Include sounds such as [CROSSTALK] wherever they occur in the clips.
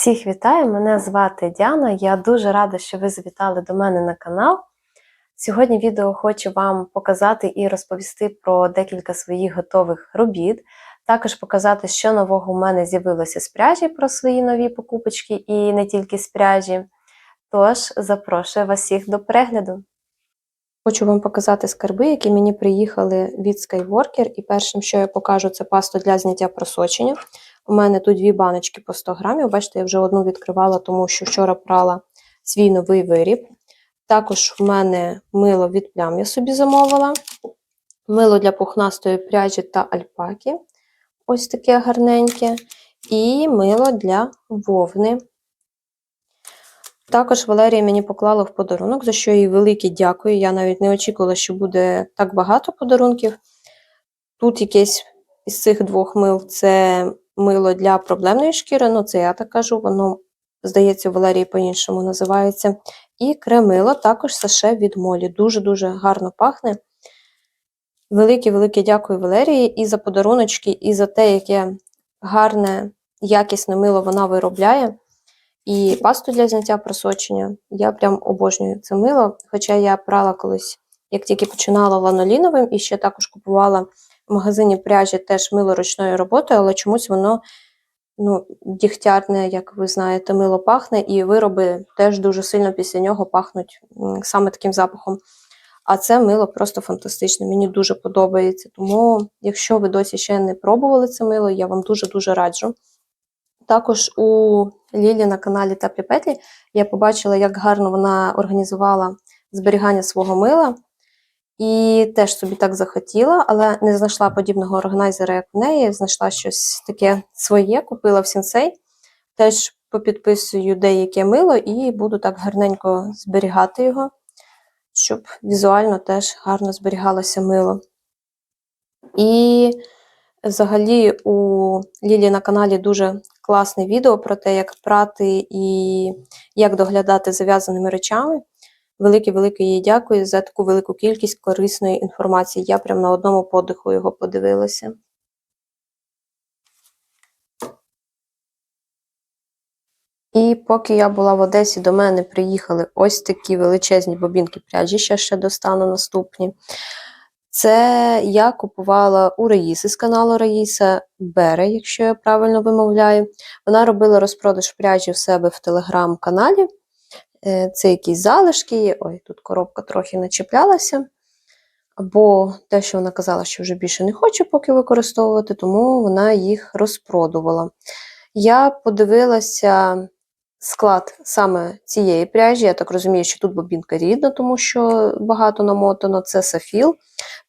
Всіх вітаю! Мене звати Діана. Я дуже рада, що ви завітали до мене на канал. Сьогодні відео хочу вам показати і розповісти про декілька своїх готових робіт. Також показати, що нового у мене з'явилося з пряжі про свої нові покупочки і не тільки з пряжі. Тож, запрошую вас всіх до перегляду. Хочу вам показати скарби, які мені приїхали від Skywalker. І першим, що я покажу, це пасту для зняття просочення. У мене тут дві баночки по 100 грамів. Бачите, я вже одну відкривала, тому що вчора прала свій новий виріб. Також в мене мило від плям я собі замовила. Мило для пухнастої пряжі та альпаки. Ось таке гарненьке. І мило для вовни. Також Валерія мені поклала в подарунок, за що їй велике дякую. Я навіть не очікувала, що буде так багато подарунків. Тут якесь із цих двох мил це мило для проблемної шкіри, ну це я так кажу, воно, здається, у Валерії по-іншому називається. І кремило також саше від молі. Дуже-дуже гарно пахне. Велике-велике дякую Валерії і за подаруночки, і за те, яке гарне, якісне мило вона виробляє. І пасту для зняття просочення. Я прям обожнюю це мило. Хоча я прала колись, як тільки починала ланоліновим, і ще також купувала в магазині пряжі теж мило ручної роботи, але чомусь воно ну, дігтярне, як ви знаєте, мило пахне, і вироби теж дуже сильно після нього пахнуть саме таким запахом. А це мило просто фантастичне, мені дуже подобається. Тому, якщо ви досі ще не пробували це мило, я вам дуже-дуже раджу. Також у Лілі на каналі Теплі Петлі я побачила, як гарно вона організувала зберігання свого мила. І теж собі так захотіла, але не знайшла подібного органайзера, як в неї. Знайшла щось таке своє, купила в сінсей. Теж попідписую деяке мило і буду так гарненько зберігати його, щоб візуально теж гарно зберігалося мило. І взагалі у Лілі на каналі дуже класне відео про те, як прати і як доглядати зав'язаними речами. Велике-велике їй дякую за таку велику кількість корисної інформації. Я прям на одному подиху його подивилася. І поки я була в Одесі, до мене приїхали ось такі величезні бобінки пряжі, ще ще достану наступні. Це я купувала у Раїси з каналу Раїса Бере, якщо я правильно вимовляю. Вона робила розпродаж пряжі в себе в телеграм-каналі. Е, це якісь залишки, ой, тут коробка трохи начіплялася. Або те, що вона казала, що вже більше не хоче поки використовувати, тому вона їх розпродувала. Я подивилася склад саме цієї пряжі. Я так розумію, що тут бобінка рідна, тому що багато намотано. Це сафіл,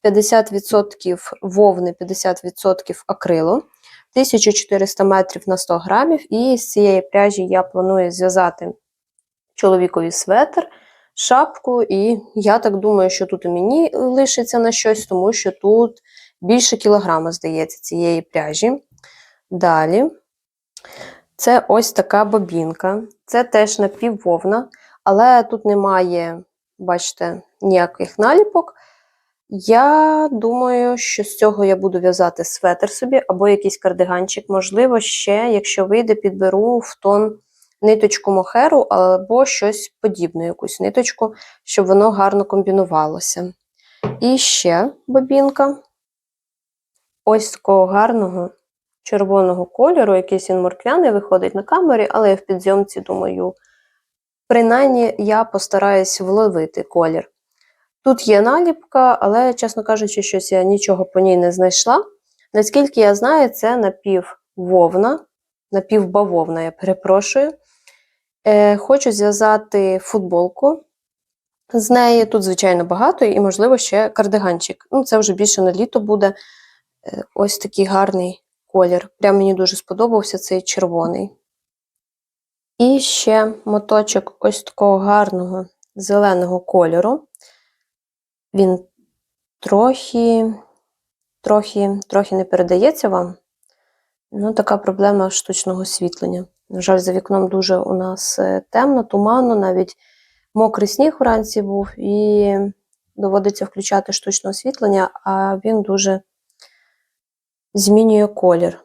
50% вовни, 50% акрилу, 1400 метрів на 100 грамів. І з цієї пряжі я планую зв'язати чоловікові светр, шапку, і я так думаю, що тут і мені лишиться на щось, тому що тут більше кілограма, здається, цієї пряжі. Далі. Це ось така бобінка. Це теж напіввовна, але тут немає, бачите, ніяких наліпок. Я думаю, що з цього я буду в'язати светр собі або якийсь кардиганчик. Можливо, ще, якщо вийде, підберу в тон ниточку мохеру або щось подібне, якусь ниточку, щоб воно гарно комбінувалося. І ще бобінка ось такого гарного червоного кольору, якийсь він морквяний виходить на камері, але я в підзйомці думаю, принаймні я постараюсь вловити колір. Тут є наліпка, але, чесно кажучи, щось я нічого по ній не знайшла. Наскільки я знаю, це напіввовна, напівбавовна, я перепрошую. Е, Хочу зв'язати футболку з неї. Тут, звичайно, багато, і, можливо, ще кардиганчик. Ну, Це вже більше на літо буде е, ось такий гарний колір. Прям мені дуже сподобався цей червоний. І ще моточок ось такого гарного зеленого кольору. Він трохи, трохи, трохи не передається вам. Ну, така проблема штучного освітлення. На жаль, за вікном дуже у нас е, темно, туманно, навіть мокрий сніг вранці був, і доводиться включати штучне освітлення, а він дуже змінює колір.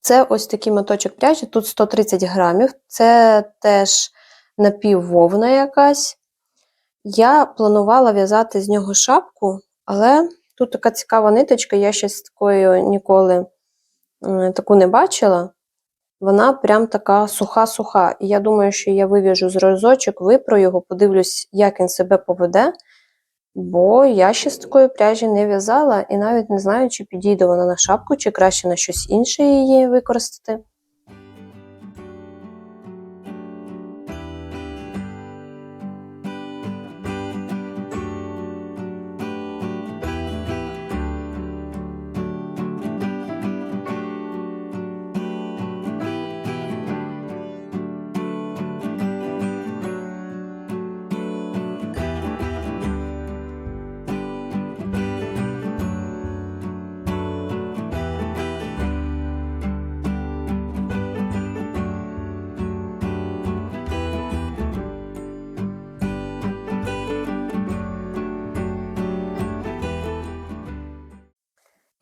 Це ось такий моточок пряжі, тут 130 грамів, це теж напіввовна якась. Я планувала в'язати з нього шапку, але тут така цікава ниточка, я ще з такою ніколи таку не бачила. Вона прям така суха-суха. І я думаю, що я вив'яжу розочок, випру його, подивлюсь, як він себе поведе. Бо я ще з такої пряжі не в'язала і навіть не знаю, чи підійде вона на шапку, чи краще на щось інше її використати.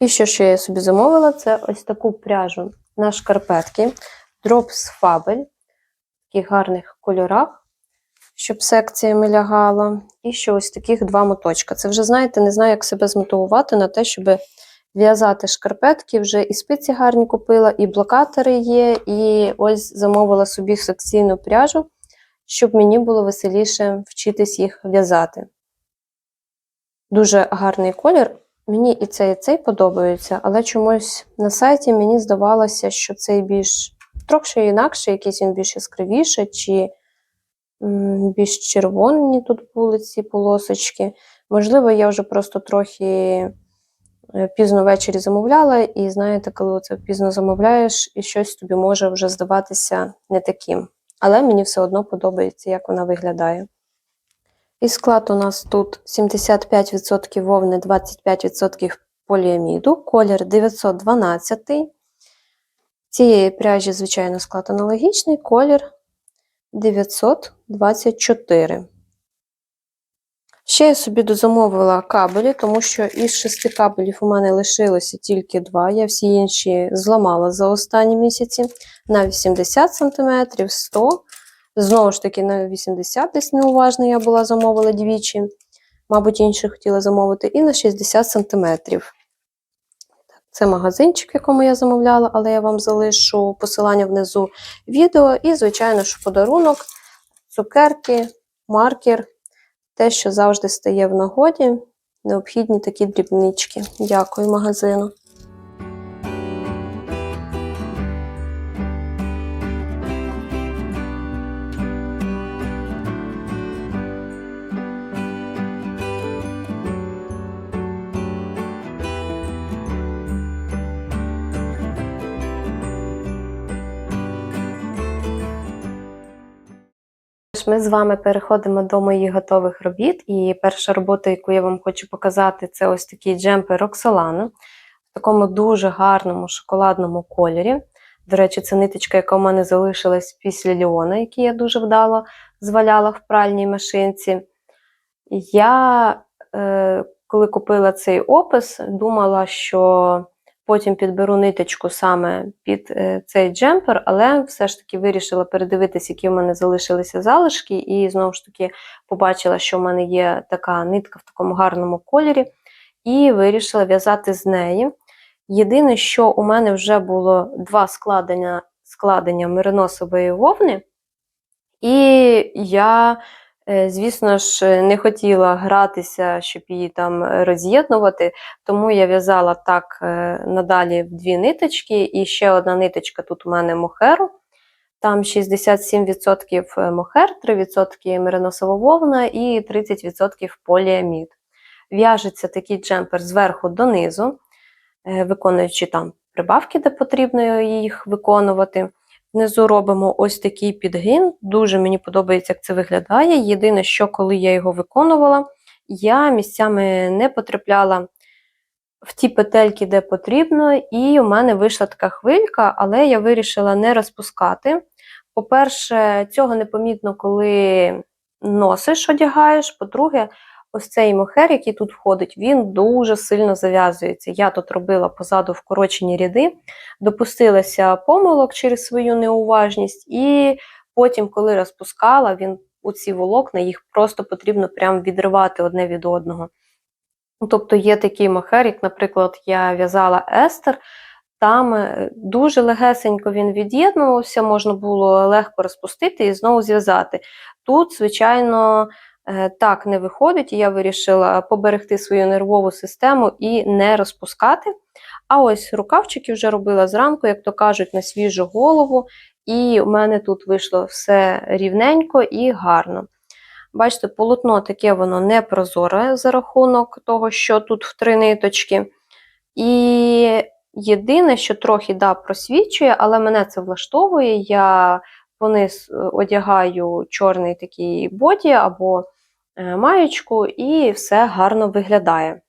І що ще я собі замовила, це ось таку пряжу на шкарпетки Drops Fabel в таких гарних кольорах, щоб секціями лягала. І ще ось таких два моточка. Це вже, знаєте, не знаю, як себе змотивувати на те, щоб в'язати шкарпетки. Вже і спиці гарні купила, і блокатори є, і ось замовила собі секційну пряжу, щоб мені було веселіше вчитись їх в'язати. Дуже гарний колір. Мені і цей, і цей подобаються, але чомусь на сайті мені здавалося, що цей більш трохи інакше, якийсь він більш яскравіше, чи більш червоні тут були ці полосочки. Можливо, я вже просто трохи е, пізно ввечері замовляла, і знаєте, коли це пізно замовляєш, і щось тобі може вже здаватися не таким. Але мені все одно подобається, як вона виглядає. І склад у нас тут 75% вовни, 25% поліаміду, колір 912. Цієї пряжі, звичайно, склад аналогічний, колір 924. Ще я собі дозамовила кабелі, тому що із шести кабелів у мене лишилося тільки два. Я всі інші зламала за останні місяці на 80 см, 100 Знову ж таки, на 80 десь неуважно я була замовила двічі. Мабуть, інші хотіла замовити, і на 60 см. Це магазинчик, в якому я замовляла, але я вам залишу посилання внизу відео. І, звичайно, що подарунок, цукерки, маркер, те, що завжди стає в нагоді. Необхідні такі дрібнички. Дякую магазину. Ми з вами переходимо до моїх готових робіт. І перша робота, яку я вам хочу показати, це ось такий джемпер Роксолана в такому дуже гарному шоколадному кольорі. До речі, це ниточка, яка у мене залишилась після Ліона, який я дуже вдало зваляла в пральній машинці. Я, е, коли купила цей опис, думала, що Потім підберу ниточку саме під е, цей джемпер, але все ж таки вирішила передивитися, які в мене залишилися залишки, і знову ж таки побачила, що в мене є така нитка в такому гарному кольорі, і вирішила в'язати з неї. Єдине, що у мене вже було два складення складення мериносової вовни, і я звісно ж, не хотіла гратися, щоб її там роз'єднувати, тому я в'язала так е, надалі в дві ниточки, і ще одна ниточка тут у мене мохеру. Там 67% е, мохер, 3% мериносова вовна і 30% поліамід. В'яжеться такий джемпер зверху донизу, виконуючи там прибавки, де потрібно їх виконувати. Внизу робимо ось такий підгин. Дуже мені подобається, як це виглядає. Єдине, що коли я його виконувала, я місцями не потрапляла в ті петельки, де потрібно, і у мене вийшла така хвилька, але я вирішила не розпускати. По-перше, цього непомітно, коли носиш, одягаєш. По-друге, ось цей мохер, який тут входить, він дуже сильно зав'язується. Я тут робила позаду вкорочені ряди, допустилася помилок через свою неуважність, і потім, коли розпускала, він у ці волокна, їх просто потрібно прям відривати одне від одного. Тобто є такий мохер, як, наприклад, я в'язала Естер, там е, дуже легесенько він від'єднувався, можна було легко розпустити і знову зв'язати. Тут, звичайно, так не виходить, і я вирішила поберегти свою нервову систему і не розпускати. А ось рукавчики вже робила зранку, як то кажуть, на свіжу голову, і у мене тут вийшло все рівненько і гарно. Бачите, полотно таке воно не прозоре за рахунок того, що тут в три ниточки. І єдине, що трохи да, просвічує, але мене це влаштовує. Я пониз е, одягаю чорний такий боді або е, маєчку, і все гарно виглядає.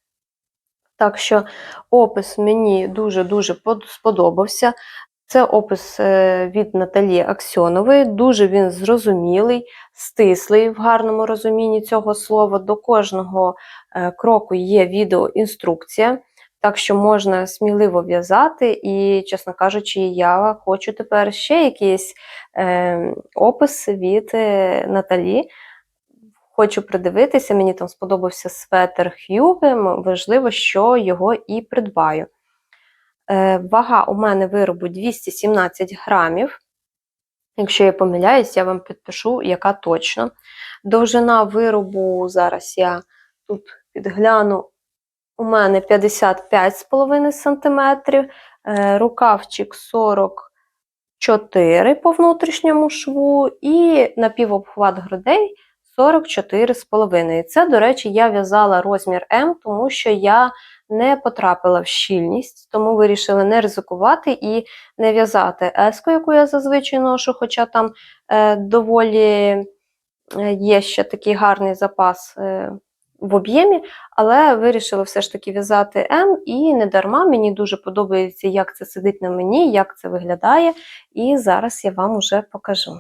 Так що опис мені дуже-дуже сподобався. Це опис е, від Наталії Аксьонової, дуже він зрозумілий, стислий в гарному розумінні цього слова. До кожного е, кроку є відеоінструкція, так що можна сміливо в'язати. І, чесно кажучи, я хочу тепер ще якийсь е, опис від Наталі. Хочу придивитися, мені там сподобався светер Х'юги, важливо, що його і придбаю. Е, вага у мене виробу 217 грамів. Якщо я помиляюсь, я вам підпишу, яка точно. Довжина виробу, зараз я тут підгляну, у мене 55,5 см, е, рукавчик 44 по внутрішньому шву, і напівобхват грудей 44,5. Це, до речі, я в'язала розмір М, тому що я не потрапила в щільність, тому вирішили не ризикувати і не в'язати еску, яку я зазвичай ношу, хоча там е, доволі е, є ще такий гарний запас е, в об'ємі, але вирішила все ж таки в'язати М, і не дарма мені дуже подобається, як це сидить на мені, як це виглядає. І зараз я вам уже покажу.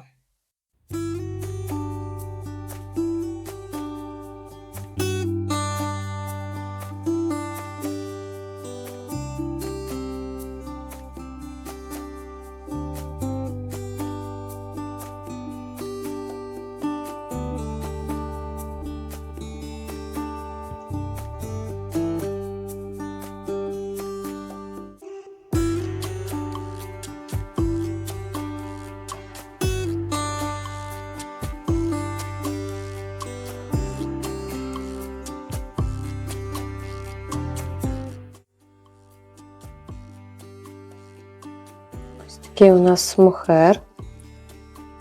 Такий у нас мохер.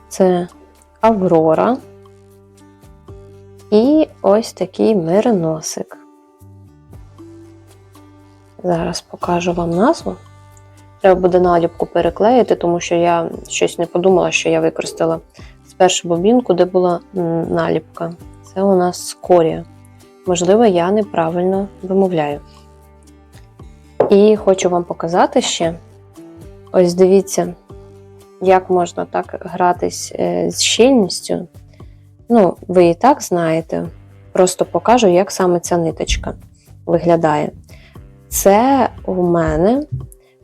Це Аврора. І ось такий мироносик. Зараз покажу вам назву. Треба буде наліпку переклеїти, тому що я щось не подумала, що я використала спершу бобінку, де була наліпка. Це у нас скорія. Можливо, я неправильно вимовляю. І хочу вам показати ще. Ось дивіться, як можна так гратись е, з щільністю. Ну, ви і так знаєте. Просто покажу, як саме ця ниточка виглядає. Це у мене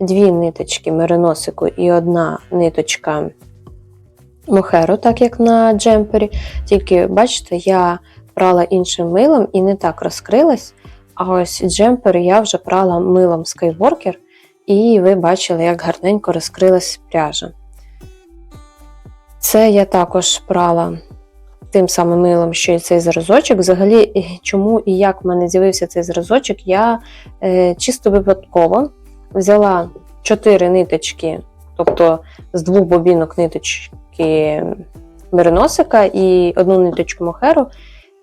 дві ниточки мериносику і одна ниточка мохеру, так як на джемпері. Тільки, бачите, я прала іншим милом і не так розкрилась. А ось джемпери я вже прала милом Skywalker, і ви бачили, як гарненько розкрилась пряжа. Це я також прала тим самим милом, що і цей зразочок. Взагалі, чому і як в мене з'явився цей зразочок, я е, чисто випадково взяла 4 ниточки, тобто з двох бобінок ниточки мериносика і одну ниточку мохеру,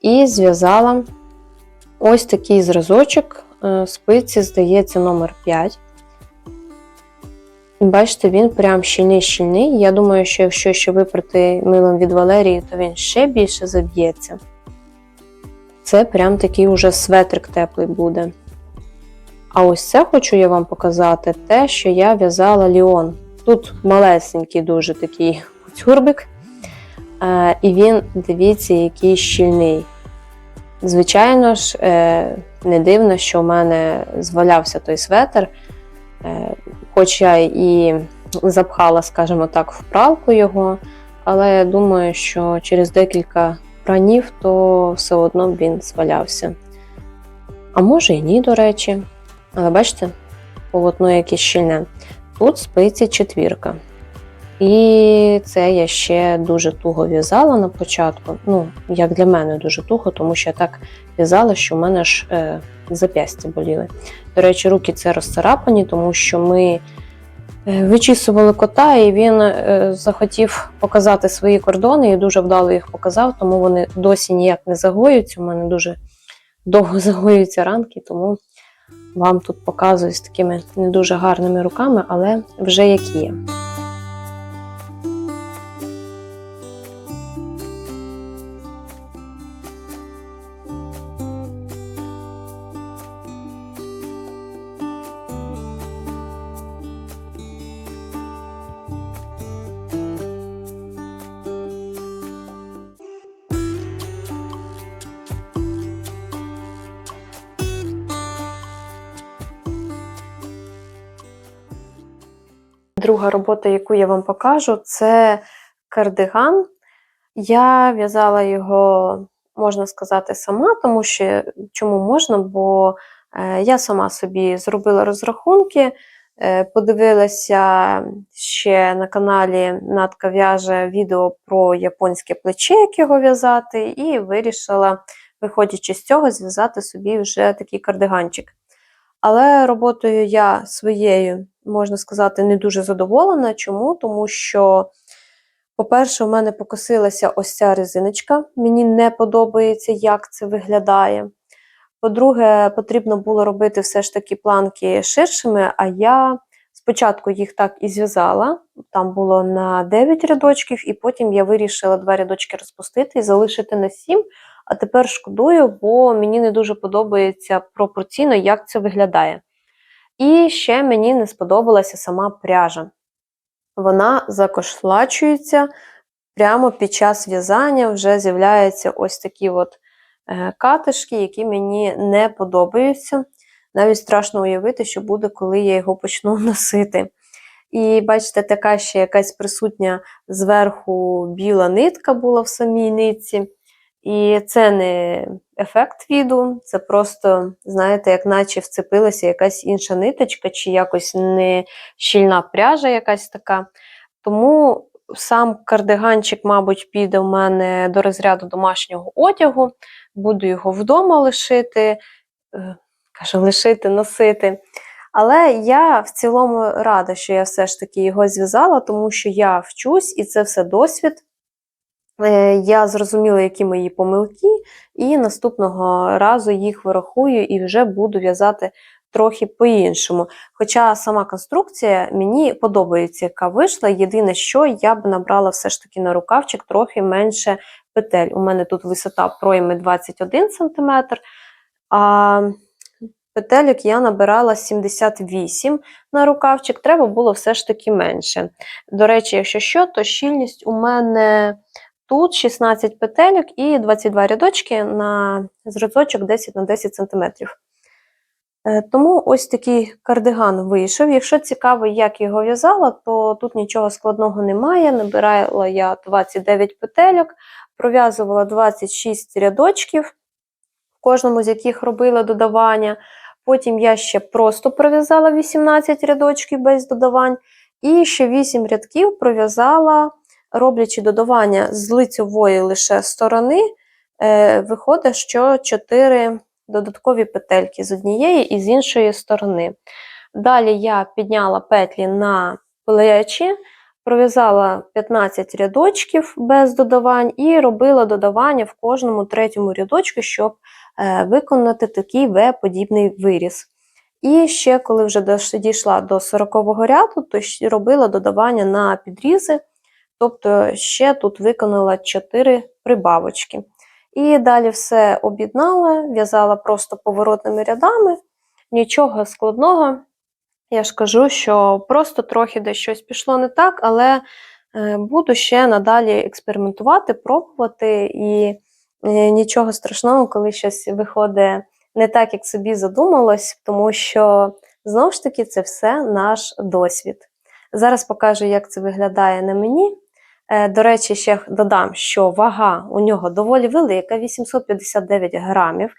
і зв'язала ось такий зразочок. Е, спиці, здається, номер 5. Бачите, він прям щільний-щільний. Я думаю, що якщо ще випрати милом від Валерії, то він ще більше заб'ється. Це прям такий уже светрик теплий буде. А ось це хочу я вам показати те, що я в'язала Ліон. Тут малесенький дуже такий [LAUGHS] цюрбик. І він, дивіться, який щільний. Звичайно ж, е, не дивно, що в мене звалявся той светр, е, хоч я і запхала, скажімо так, в пралку його, але я думаю, що через декілька пранів то все одно він звалявся. А може і ні, до речі. Але бачите, полотно якесь щільне. Тут спиці четвірка. І це я ще дуже туго в'язала на початку. Ну, як для мене дуже туго, тому що я так в'язала, що в мене ж е, зап'ястя боліли. До речі, руки це розцарапані, тому що ми е, вичісували кота, і він е, захотів показати свої кордони і дуже вдало їх показав, тому вони досі ніяк не загоюються. У мене дуже довго [LAUGHS] загоюються ранки, тому вам тут показую з такими не дуже гарними руками, але вже як є. Друга робота, яку я вам покажу, це кардиган. Я в'язала його, можна сказати, сама, тому що чому можна, бо е, я сама собі зробила розрахунки, е, подивилася ще на каналі Натка в'яже відео про японське плече, як його в'язати, і вирішила, виходячи з цього, зв'язати собі вже такий кардиганчик. Але роботою я своєю, можна сказати, не дуже задоволена. Чому? Тому що, по-перше, у мене покосилася ось ця резиночка. Мені не подобається, як це виглядає. По-друге, потрібно було робити все ж таки планки ширшими, а я спочатку їх так і зв'язала. Там було на 9 рядочків, і потім я вирішила два рядочки розпустити і залишити на 7. А тепер шкодую, бо мені не дуже подобається пропорційно, як це виглядає. І ще мені не сподобалася сама пряжа. Вона закошлачується прямо під час в'язання вже з'являються ось такі от е, катишки, які мені не подобаються. Навіть страшно уявити, що буде, коли я його почну [LAUGHS] носити. І бачите, така ще якась присутня зверху біла нитка була в самій нитці. І це не ефект віду, це просто, знаєте, як наче вцепилася якась інша ниточка, чи якось не щільна пряжа якась така. Тому сам кардиганчик, мабуть, піде в мене до розряду домашнього одягу. Буду його вдома лишити, е, кажу, лишити, носити. Але я в цілому рада, що я все ж таки його зв'язала, тому що я вчусь, і це все досвід. Е, я зрозуміла, які мої помилки, і наступного разу їх вирахую і вже буду в'язати трохи по-іншому. Хоча сама конструкція мені подобається, яка вийшла. Єдине, що я б набрала все ж таки на рукавчик трохи менше петель. У мене тут висота пройми 21 см, а петелек я набирала 78 на рукавчик, треба було все ж таки менше. До речі, якщо що, то щільність у мене. Тут 16 петелек і 22 рядочки на зразочок 10 на 10 см. Е, тому ось такий кардиган вийшов. Якщо цікаво, як його в'язала, то тут нічого складного немає. Набирала я 29 петельок, пров'язувала 26 рядочків, в кожному з яких робила додавання. Потім я ще просто пров'язала 18 рядочків без додавань. І ще 8 рядків пров'язала роблячи додавання з лицьової лише сторони, е, виходить, що 4 додаткові петельки з однієї і з іншої сторони. Далі я підняла петлі на плечі, пров'язала 15 рядочків без додавань, і робила додавання в кожному третьому рядочку, щоб е, виконати такий В-подібний виріз. І ще, коли вже дійшла до 40-го ряду, то робила додавання на підрізи Тобто ще тут виконала 4 прибавочки. І далі все об'єднала, в'язала просто поворотними рядами, нічого складного. Я ж кажу, що просто трохи десь щось пішло не так, але е, буду ще надалі експериментувати, пробувати. І Е, Нічого страшного, коли щось виходить не так, як собі задумалось, тому що знову ж таки це все наш досвід. Зараз покажу, як це виглядає на мені. Е, До речі, ще додам, що вага у нього доволі велика 859 грамів.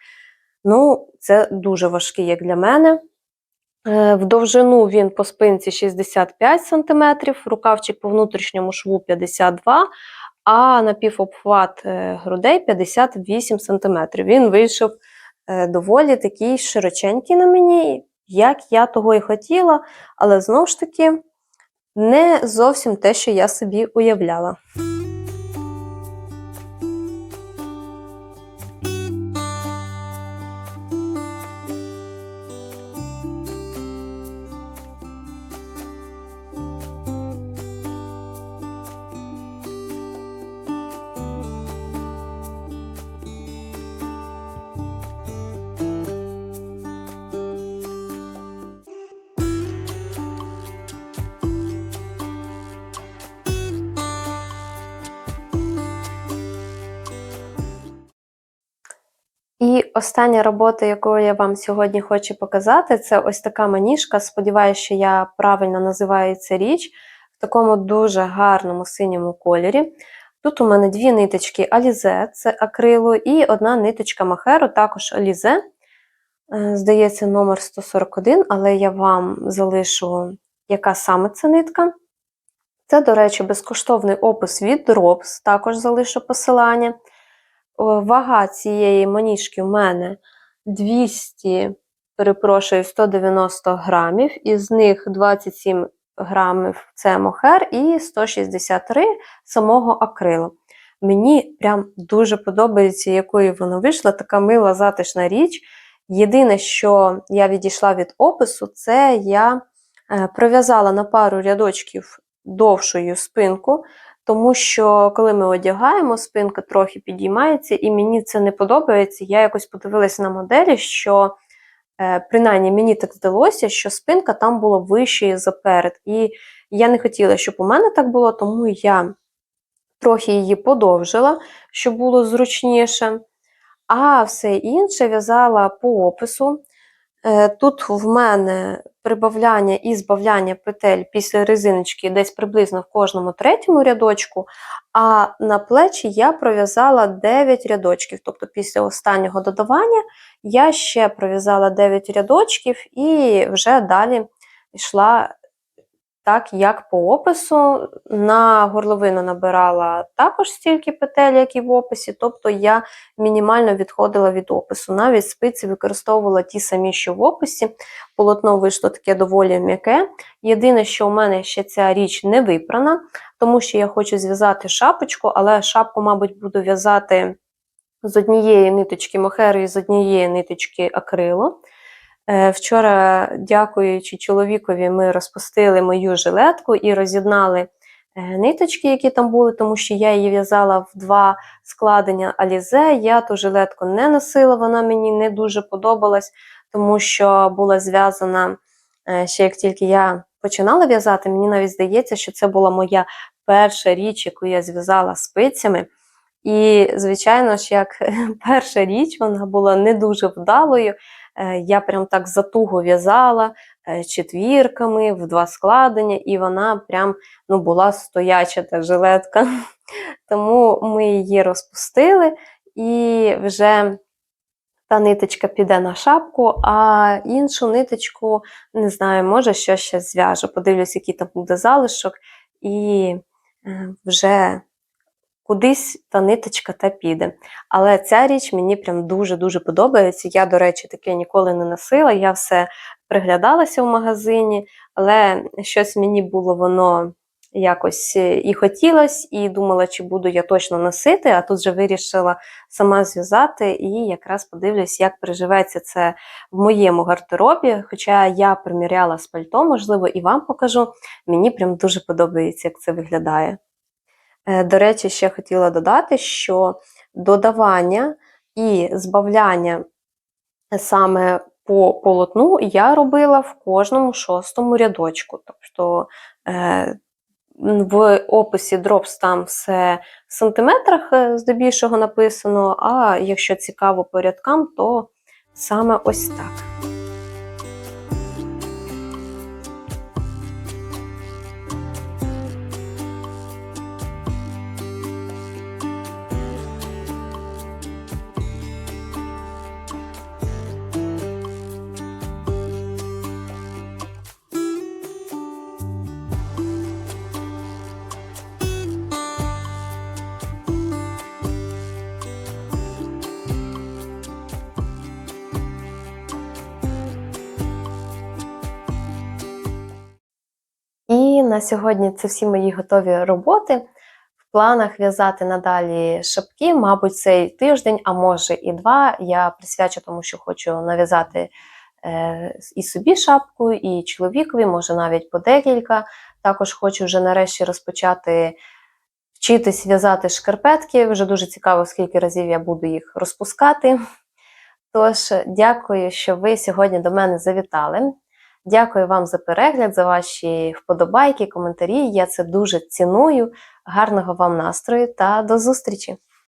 Ну, це дуже важкий, як для мене. Е, В довжину він по спинці 65 см, рукавчик по внутрішньому шву 52 а напівобхват е, грудей 58 см. Він вийшов доволі такий широченький на мені, як я того і хотіла, але знову ж таки не зовсім те, що я собі уявляла. Остання робота, яку я вам сьогодні хочу показати, це ось така маніжка. Сподіваюся, що я правильно називаю цю річ в такому дуже гарному синьому кольорі. Тут у мене дві ниточки Alize, це акрилу, і одна ниточка Махеру, також Alize. Е, Здається, номер 141, але я вам залишу, яка саме це нитка. Це, до речі, безкоштовний опис від Drops, також залишу посилання. Вага цієї маніжки у мене 200, перепрошую, 190 грамів, із них 27 грамів це мохер і 163 самого акрилу. Мені прям дуже подобається, якою вона вийшла, така мила затишна річ. Єдине, що я відійшла від опису, це я е, пров'язала на пару рядочків довшою спинку, тому що коли ми одягаємо, спинка трохи підіймається, і мені це не подобається. Я якось подивилася на моделі, що е, принаймні мені так здалося, що спинка там була вищою заперед. І я не хотіла, щоб у мене так було, тому я трохи її подовжила, щоб було зручніше. А все інше в'язала по опису. Е, Тут в мене прибавляння і збавляння петель після резиночки десь приблизно в кожному третьому рядочку, а на плечі я пров'язала 9 рядочків. Тобто після останнього додавання я ще пров'язала 9 рядочків і вже далі йшла так, як по опису. На горловину набирала також стільки петель, як і в описі, тобто я мінімально відходила від опису. Навіть спиці використовувала ті самі, що в описі. Полотно вийшло таке доволі м'яке. Єдине, що у мене ще ця річ не випрана, тому що я хочу зв'язати шапочку, але шапку, мабуть, буду в'язати з однієї ниточки мохери і з однієї ниточки акрилу. Е, Вчора, дякуючи чоловікові, ми розпустили мою жилетку і роз'єднали е, ниточки, які там були, тому що я її в'язала в два складення Алізе. Я ту жилетку не носила, вона мені не дуже подобалась, тому що була зв'язана е, ще як тільки я починала в'язати. Мені навіть здається, що це була моя перша річ, яку я зв'язала спицями. І, звичайно ж, як [LAUGHS] перша річ, вона була не дуже вдалою. Е, Я прям так затуго в'язала е, четвірками в два складення, і вона прям ну, була стояча та жилетка. [LAUGHS] Тому ми її розпустили, і вже та ниточка піде на шапку, а іншу ниточку, не знаю, може, що ще зв'яжу. Подивлюсь, який там буде залишок, і е, вже кудись та ниточка та піде. Але ця річ мені прям дуже-дуже подобається. Я, до речі, таке ніколи не носила. Я все приглядалася в магазині, але щось мені було воно якось е, і хотілося, і думала, чи буду я точно носити, а тут вже вирішила сама зв'язати і якраз подивлюсь, як приживеться це в моєму гардеробі. Хоча я приміряла з пальто, можливо, і вам покажу. Мені прям дуже подобається, як це виглядає. Е, До речі, ще хотіла додати, що додавання і збавляння саме по полотну я робила в кожному шостому рядочку. Тобто е, в описі Drops там все в сантиметрах е, здебільшого написано, а якщо цікаво по рядкам, то саме ось так. На сьогодні це всі мої готові роботи. В планах в'язати надалі шапки, мабуть, цей тиждень, а може і два. Я присвячу тому, що хочу нав'язати е, і собі шапку, і чоловікові, може навіть по декілька. Також хочу вже нарешті розпочати вчитись в'язати шкарпетки. Вже дуже цікаво, скільки разів я буду їх розпускати. Тож, дякую, що ви сьогодні до мене завітали. Дякую вам за перегляд, за ваші вподобайки, коментарі. Я це дуже ціную. Гарного вам настрою та до зустрічі!